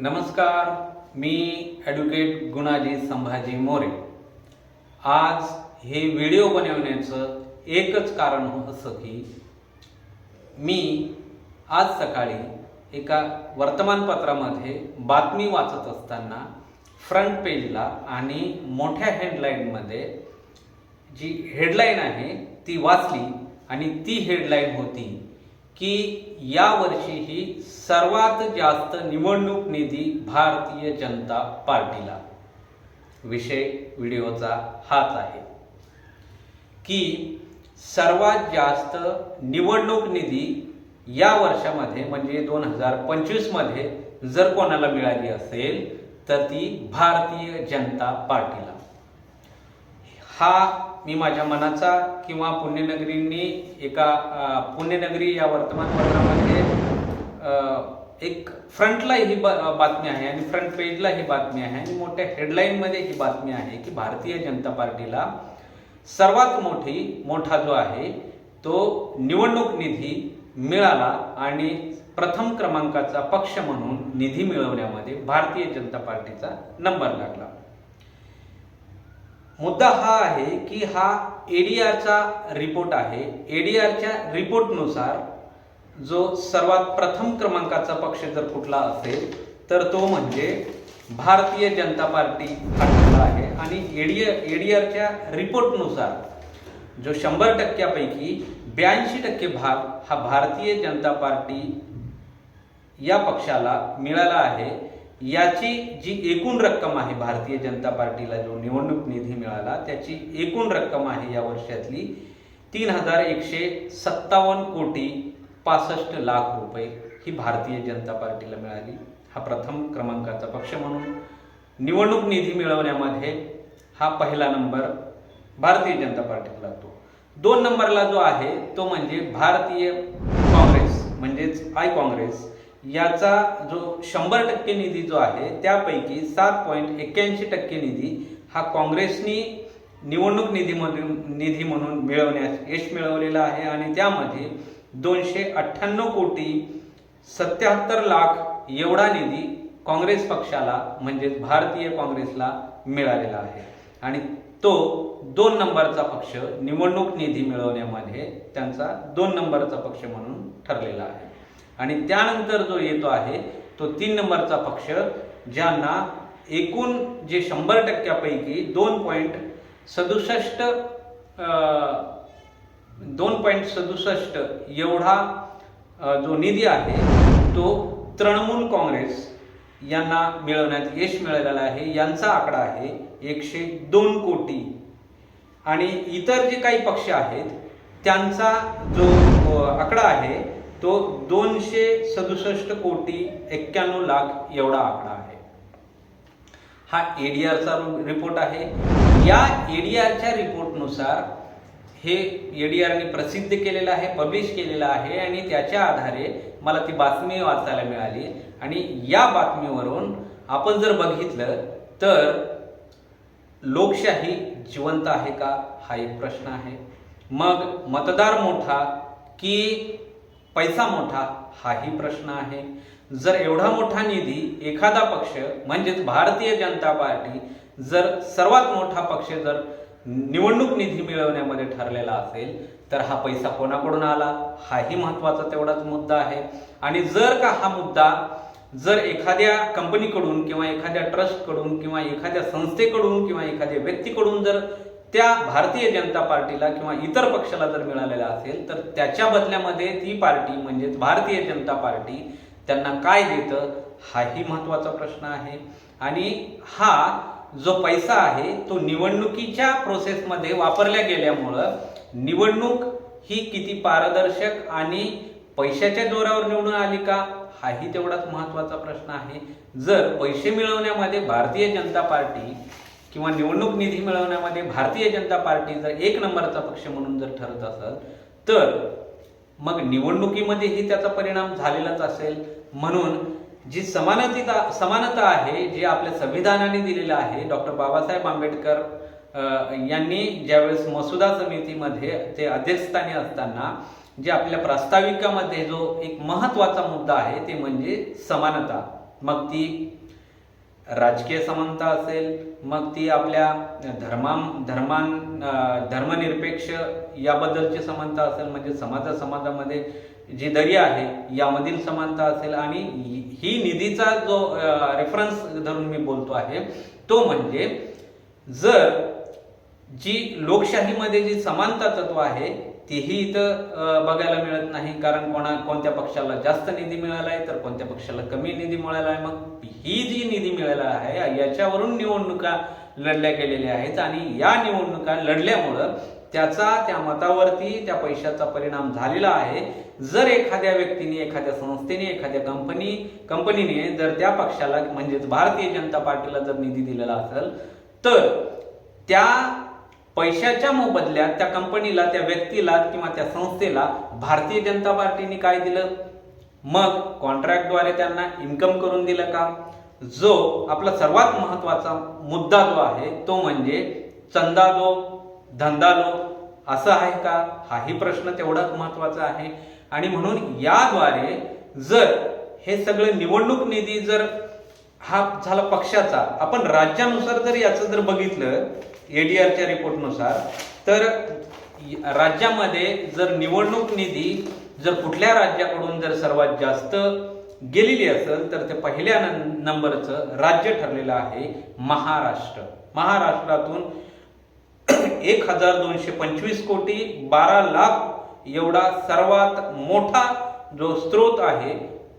नमस्कार मी ॲडव्होकेट गुणाजी संभाजी मोरे. आज हे व्हिडिओ बनवण्याचं एकच कारण असं की मी आज सकाळी एका वर्तमानपत्रामध्ये बातमी वाचत असताना फ्रंट पेजला आणि मोठ्या हेडलाईनमध्ये जी हेडलाईन आहे ती वाचली आणि ती हेडलाईन होती. की यावर्षीही सर्वात जास्त निवडणूक निधी भारतीय जनता पार्टीला. विषय व्हिडिओचा हाच आहे. की सर्वात जास्त निवडणूक निधी या वर्षामध्ये म्हणजे दोन हजार पंचवीसमध्ये जर कोणाला मिळाली असेल तर ती भारतीय जनता पार्टीला. हा मी माझ्या मनाचा किंवा पुण्यनगरींनी एका पुण्यनगरी या वर्तमानपत्रामध्ये एक फ्रंटला ही ब- बातमी आहे आणि फ्रंट पेजला ही बातमी आहे आणि मोठ्या हेडलाईनमध्ये ही बातमी आहे की भारतीय जनता पार्टीला सर्वात मोठी मोठा जो आहे तो निवडणूक निधी मिळाला आणि प्रथम क्रमांकाचा पक्ष म्हणून निधी मिळवण्यामध्ये भारतीय जनता पार्टीचा नंबर लागला. मुद्दा हा आहे की हा एडीआरचा रिपोर्ट आहे. एडीआरच्या रिपोर्टनुसार जो सर्वात प्रथम क्रमांकाचा पक्ष जर कुठला असेल तर तो म्हणजे भारतीय जनता पार्टी हा ठरला आहे. आणि एडी एडीआरच्या रिपोर्टनुसार जो शंभर टक्क्यापैकी ब्याऐंशी टक्के भाग हा भारतीय जनता पार्टी या पक्षाला मिळाला आहे. याची जी एकूण रक्कम आहे भारतीय जनता पार्टीला जो निवडणूक निधी मिळाला त्याची एकूण रक्कम आहे या वर्षातली तीन हजार एकशे सत्तावन्न कोटी पासष्ट लाख रुपये ही भारतीय जनता पार्टीला मिळाली. हा प्रथम क्रमांकाचा पक्ष म्हणून निवडणूक निधी मिळवण्यामध्ये हा पहिला नंबर भारतीय जनता पार्टीला लागतो. दोन नंबरला जो आहे तो म्हणजे भारतीय काँग्रेस म्हणजेच आय काँग्रेस. याचा जो शंभर टक्के निधी जो आहे त्यापैकी सात पॉईंट एक्क्याऐंशी टक्के निधी हा काँग्रेसनी निवडणूक निधीमधून निधी म्हणून मिळवण्यास यश मिळवलेलं आहे आणि त्यामध्ये दोनशे अठ्ठ्याण्णव कोटी सत्याहत्तर लाख एवढा निधी काँग्रेस पक्षाला म्हणजेच भारतीय काँग्रेसला मिळालेला आहे. आणि तो दोन नंबरचा पक्ष निवडणूक निधी मिळवण्यामध्ये त्यांचा दोन नंबरचा पक्ष म्हणून ठरलेला आहे. आणि त्यानंतर जो येतो आहे तो तीन नंबरचा पक्ष ज्यांना एकूण जे शंभर टक्क्यापैकी दोन पॉईंट सदुसष्ट दोन पॉईंट सदुसष्ट एवढा जो निधी आहे तो तृणमूल काँग्रेस यांना मिळवण्यात यश मिळालेलं आहे. यांचा आकडा आहे एकशे दोन कोटी. आणि इतर जे काही पक्ष आहेत त्यांचा जो आकडा आहे तो दोनशे सदुसष्ट कोटी एक्क्याण्णव लाख एवढा आकडा आहे. हा एडीआरचा रिपोर्ट आहे. या एडीआरच्या रिपोर्टनुसार हे एडीआरने प्रसिद्ध केलेलं आहे पब्लिश केलेलं आहे आणि त्याच्या आधारे मला ती बातमी वाचायला मिळाली. आणि या बातमीवरून आपण जर बघितलं तर लोकशाही जिवंत आहे का? हा एक प्रश्न आहे. मग मतदार मोठा की पैसा मोठा हाही प्रश्न आहे. जर एवढा मोठा निधी एखादा पक्ष म्हणजेच भारतीय जनता पार्टी जर सर्वात मोठा पक्ष जर निवडणूक निधी मिळवण्यामध्ये ठरलेला असेल तर हा पैसा कोणाकडून आला? हाही महत्त्वाचा तेवढाच मुद्दा आहे. आणि जर का हा मुद्दा जर एखाद्या कंपनीकडून किंवा एखाद्या ट्रस्टकडून किंवा एखाद्या संस्थेकडून किंवा एखाद्या व्यक्तीकडून जर त्या भारतीय जनता पार्टीला किंवा इतर पक्षाला जर मिळालेला असेल तर त्याच्या बदल्यामध्ये ती पार्टी म्हणजेच भारतीय जनता पार्टी त्यांना काय देतं हाही महत्त्वाचा प्रश्न आहे. आणि हा जो पैसा आहे तो निवडणुकीच्या प्रोसेसमध्ये वापरल्या गेल्यामुळं निवडणूक ही किती पारदर्शक आणि पैशाच्या जोरावर निवडून आली का हाही तेवढाच महत्त्वाचा प्रश्न आहे. जर पैसे मिळवण्यामध्ये भारतीय जनता पार्टी किंवा निवडणूक निधी मिळवण्यामध्ये भारतीय जनता पार्टी जर एक नंबरचा पक्ष म्हणून जर ठरत असेल तर मग निवडणुकीमध्येही त्याचा परिणाम झालेलाच असेल. म्हणून जी समानता समानता आहे जे आपल्या संविधानाने दिलेलं आहे डॉक्टर बाबासाहेब आंबेडकर यांनी ज्यावेळेस मसुदा समितीमध्ये ते अध्यक्षस्थानी असताना जे आपल्या प्रास्ताविकामध्ये जो एक महत्त्वाचा मुद्दा आहे ते म्हणजे समानता. मग ती राजकीय समानता असेल मग ती आपल्या धर्मां धर्मनिरपेक्ष याबद्दलची समानता असेल म्हणजे समाजा समाजामध्ये जी दरी आहे यामधील समानता असेल. आणि ही निधीचा जो रेफरन्स धरून मी बोलतो आहे तो म्हणजे जर जी लोकशाहीमध्ये जी समानता तत्व आहे तीही इथं बघायला मिळत नाही कारण कोणा कोणत्या पक्षाला जास्त निधी मिळाला आहे तर कोणत्या पक्षाला कमी निधी मिळाला आहे मग ही जी निधी मिळाला आहे याच्यावरून निवडणुका लढल्या गेलेल्या आहेत. आणि या निवडणुका लढल्यामुळं त्याचा त्या मतावरती त्या पैशाचा परिणाम झालेला आहे. जर एखाद्या व्यक्तीने एखाद्या संस्थेने एखाद्या कंपनी कंपनीने जर त्या पक्षाला म्हणजेच भारतीय जनता पार्टीला जर निधी दिलेला असेल तर त्या पैशाच्या मोबदल्यात त्या कंपनीला त्या व्यक्तीला किंवा त्या संस्थेला भारतीय जनता पार्टीने काय दिलं? मग कॉन्ट्रॅक्टद्वारे त्यांना इन्कम करून दिलं का? जो आपला सर्वात महत्त्वाचा मुद्दा जो आहे तो म्हणजे चंदा दो धंदा दो असं आहे का? हाही प्रश्न तेवढाच महत्त्वाचा आहे. आणि म्हणून याद्वारे जर हे सगळं निवडणूक निधी जर हा झाला पक्षाचा आपण राज्यानुसार जर याचं जर बघितलं एडीआरच्या रिपोर्टनुसार तर राज्यामध्ये जर निवडणूक निधी जर कुठल्या राज्याकडून जर सर्वात जास्त गेलेली असेल तर ते पहिल्या नंबरचं राज्य ठरलेलं आहे महाराष्ट्र. महाराष्ट्रातून एक हजार दोनशे पंचवीस कोटी बारा लाख एवढा सर्वात मोठा जो स्रोत आहे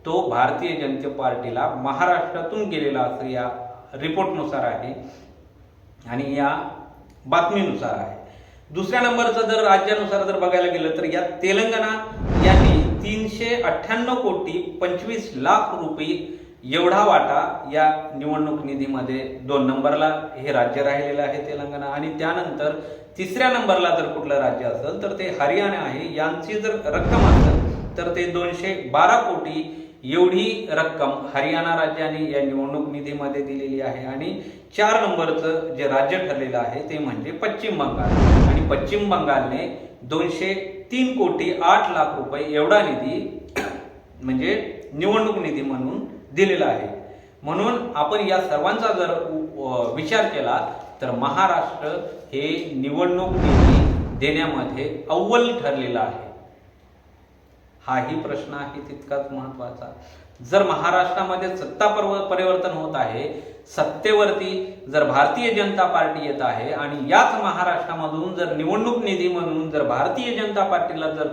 तो भारतीय जनता पार्टीला महाराष्ट्रातून गेलेला असं या रिपोर्टनुसार आहे. आणि या बातमीनुसार आहे. दुसऱ्या नंबरचं जर राज्यानुसार जर बघायला गेलं तर या तेलंगणा यांनी तीनशे अठ्ठ्याण्णव कोटी पंचवीस लाख रुपये एवढा वाटा या निवडणूक निधीमध्ये दोन नंबरला हे राज्य राहिलेलं आहे तेलंगणा. आणि त्यानंतर तिसऱ्या नंबरला जर कुठलं राज्य असेल तर ते हरियाणा आहे. यांची जर रक्कम असेल तर ते दोनशे बारा कोटी एवढी रक्कम हरियाणा राज्याने या निवडणूक निधीमध्ये दिलेली आहे आणि चार नंबरचं जे राज्य ठरलेलं आहे ते म्हणजे पश्चिम बंगाल. आणि पश्चिम बंगालने दोनशे तीन कोटी आठ लाख रुपये एवढा निधी म्हणजे निवडणूक निधी म्हणून दिलेला आहे. म्हणून आपण या सर्वांचा जर विचार केला तर महाराष्ट्र हे निवडणूक निधी देण्यामध्ये अव्वल ठरलेलं आहे. हाही प्रश्न आहे तितकाच महत्त्वाचा. जर महाराष्ट्रामध्ये सत्ता पर्व- परिवर्तन होत आहे सत्तेवरती जर भारतीय जनता पार्टी येत आहे आणि याच महाराष्ट्रामधून जर निवडणूक निधी म्हणून जर भारतीय जनता पार्टीला जर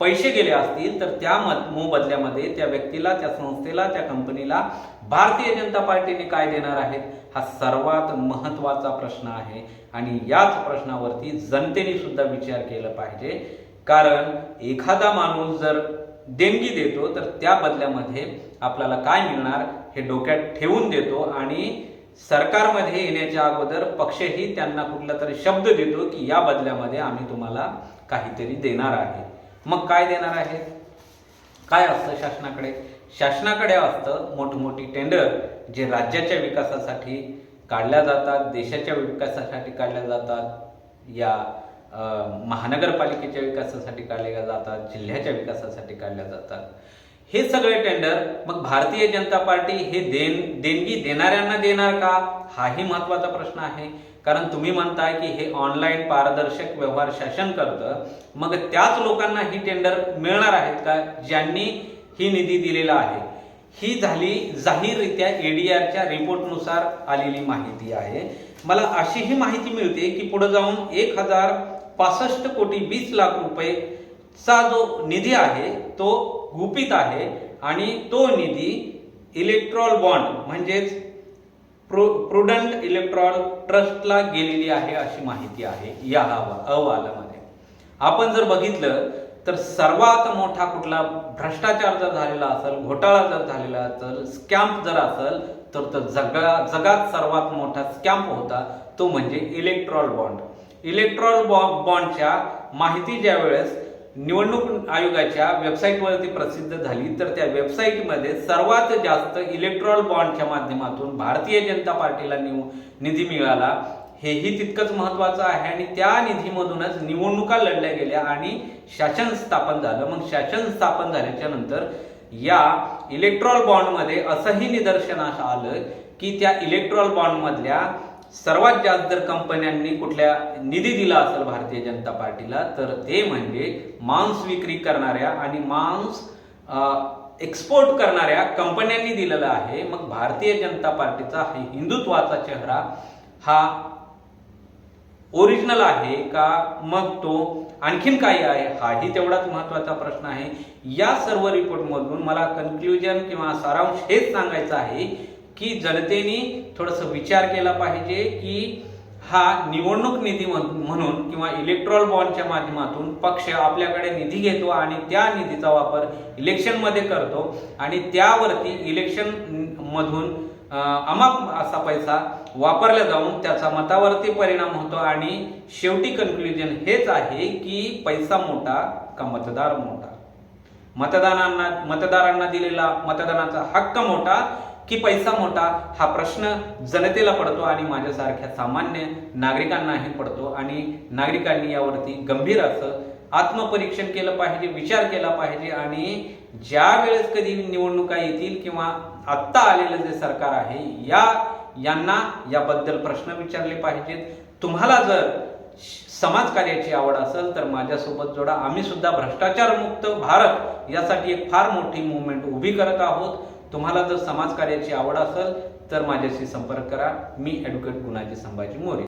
पैसे गेले असतील तर त्या मत मोबदल्यामध्ये त्या व्यक्तीला त्या संस्थेला त्या कंपनीला भारतीय जनता पार्टीने काय देणार आहेत? हा सर्वात महत्त्वाचा प्रश्न आहे. आणि याच प्रश्नावरती जनतेने सुद्धा विचार केला पाहिजे. कारण एखादा माणूस जर देणगी देतो तर त्या बदल्यामध्ये आपल्याला काय मिळणार हे डोक्यात ठेवून देतो आणि सरकारमध्ये येण्याच्या अगोदर पक्षही त्यांना कुठला तरी शब्द देतो की या बदल्यामध्ये आम्ही तुम्हाला काहीतरी देणार आहे. मग काय देणार आहे? काय असतं शासनाकडे? शासनाकडे असतं मोठमोठी टेंडर जे राज्याच्या विकासासाठी काढल्या जातात देशाच्या विकासासाठी काढल्या जातात. या महानगरपालिकेच्या विकासासाठी काढल्या जातात जिल्ह्याच्या विकासासाठी काढल्या जातात. हे सगळे टेंडर मग भारतीय जनता पार्टी हे देण देणगी देणाऱ्यांना देणार का? हाही महत्त्वाचा प्रश्न आहे. कारण तुम्ही म्हणताय की हे ऑनलाईन पारदर्शक व्यवहार शासन करतं. मग त्याच लोकांना ही टेंडर मिळणार आहेत का? ज्यांनी ही निधी दिलेला आहे. ही झाली जाहीररित्या एडीआरच्या रिपोर्टनुसार आलेली माहिती आहे. मला अशीही माहिती मिळते की पुढे जाऊन एक हजार पासष्ट कोटी वीस लाख रुपयेचा जो निधी आहे तो गुपित आहे आणि तो निधी इलेक्ट्रॉल बॉन्ड म्हणजेच प्रो प्रुडंट इलेक्ट्रॉल ट्रस्टला गेलेली आहे अशी माहिती आहे या अहवालामध्ये. आपण जर बघितलं तर सर्वात मोठा कुठला भ्रष्टाचार जर झालेला असेल घोटाळा जर झालेला असेल स्कॅम्प जर असेल तर तो जगा जगात सर्वात मोठा स्कॅम्प होता तो म्हणजे इलेक्ट्रॉल बॉन्ड इलेक्ट्रॉल बॉन्डच्या माहिती ज्या वेळेस निवडणूक आयोगाच्या वेबसाईटवरती प्रसिद्ध झाली तर त्या वेबसाईटमध्ये सर्वात जास्त इलेक्ट्रॉल बॉन्डच्या माध्यमातून भारतीय जनता पार्टीला निव निधी मिळाला. हेही तितकंच महत्वाचं आहे आणि त्या निधीमधूनच निवडणुका लढल्या गेल्या आणि शासन स्थापन झालं. मग शासन स्थापन झाल्याच्यानंतर या इलेक्ट्रॉल बॉन्डमध्ये असंही निदर्शनास आलं की त्या इलेक्ट्रॉल बॉन्डमधल्या सर्वात जास्त जर कंपन्यांनी कुठल्या निधी दिला असेल भारतीय जनता पार्टीला तर ते म्हणजे मांस विक्री करणाऱ्या आणि मांस एक्सपोर्ट करणाऱ्या कंपन्यांनी दिलेला आहे. मग भारतीय जनता पार्टीचा हिंदुत्वाचा चेहरा हा ओरिजिनल आहे का? मग तो आणखीन काही आहे? हाही तेवढाच महत्त्वाचा प्रश्न आहे. या सर्व रिपोर्टमधून मला कन्क्ल्युजन किंवा सारांश हेच सांगायचं आहे की जनतेने थोडस विचार केला पाहिजे की हा निवडणूक निधी म्हणून किंवा इलेक्ट्रॉल बॉन्डच्या माध्यमातून पक्ष आपल्याकडे निधी घेतो आणि त्या निधीचा वापर इलेक्शनमध्ये करतो आणि त्यावरती इलेक्शन मधून अमाप असा पैसा वापरला जाऊन त्याचा मतावरती परिणाम होतो आणि शेवटी कन्क्लुजन हेच आहे की पैसा मोठा का मतदार मोठा? मतदानांना मतदारांना दिलेला मतदानाचा हक्क मोठा की पैसा मोठा हा प्रश्न जनतेला पडतो आणि माझ्यासारख्या सामान्य नागरिकांनाही पडतो. आणि नागरिकांनी यावरती गंभीर असं आत्मपरीक्षण केलं पाहिजे विचार केला पाहिजे. आणि ज्या वेळेस कधी निवडणुका येतील किंवा आत्ता आलेलं जे सरकार आहे या यांना याबद्दल प्रश्न विचारले पाहिजेत. तुम्हाला जर समाजकार्याची आवड असेल तर माझ्यासोबत जोडा. आम्ही सुद्धा भ्रष्टाचार मुक्त भारत यासाठी एक फार मोठी मुवमेंट उभी करत आहोत. तुम्हाला जर समाजकार्याची आवड असेल तर माझ्याशी संपर्क करा. मी ॲडव्होकेट गुणाजी संभाजी मोरे.